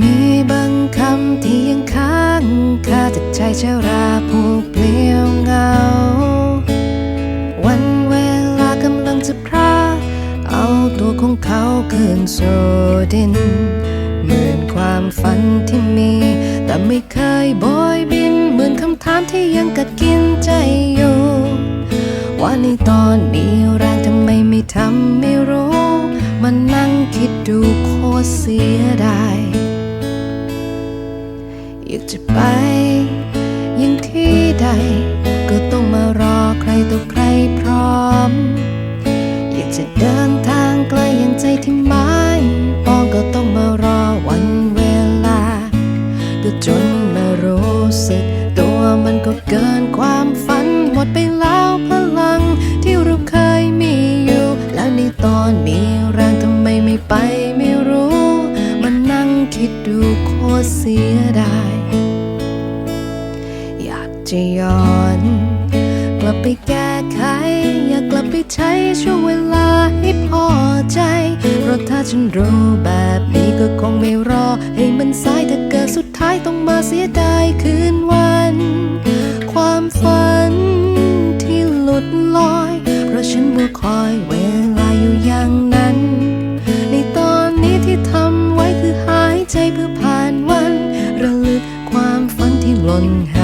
มีบางคำที่ยังค้างคาจากใจเชราผู้เปลี่ยวเหงา วันเวลากำลังจะพราเอาตัวของเขาคืนสู่ดิน เหมือนความฝันที่มี แต่ไม่เคยโบยบิน เหมือนคำถามที่ยังกัดกินใจอยู่ ว่าในตอนนี้แรงทำไมไม่ทำไม่รู้ มันนั่งคิดดูโคตรเสียดายากจะไป ยังที่ใด ก็ต้องมารอใครต่อใครพร้อม อยากจะเดินทางไกลอย่างใจที่หมายปองก็ต้องมารอวันเวลา ก็จนมารู้สึก ตัวมันก็เกินความ คิดดูโคตรเสียดาย อยากจะย้อน กลับไปแก้ไข อยากกลับไปใช้ช่วงเวลาให้พอใจ เพราะถ้าฉันรู้แบบนี้ก็คงไม่รอ ให้มันสายถ้าเกิดสุดท้ายต้องมาเสียดายคืน on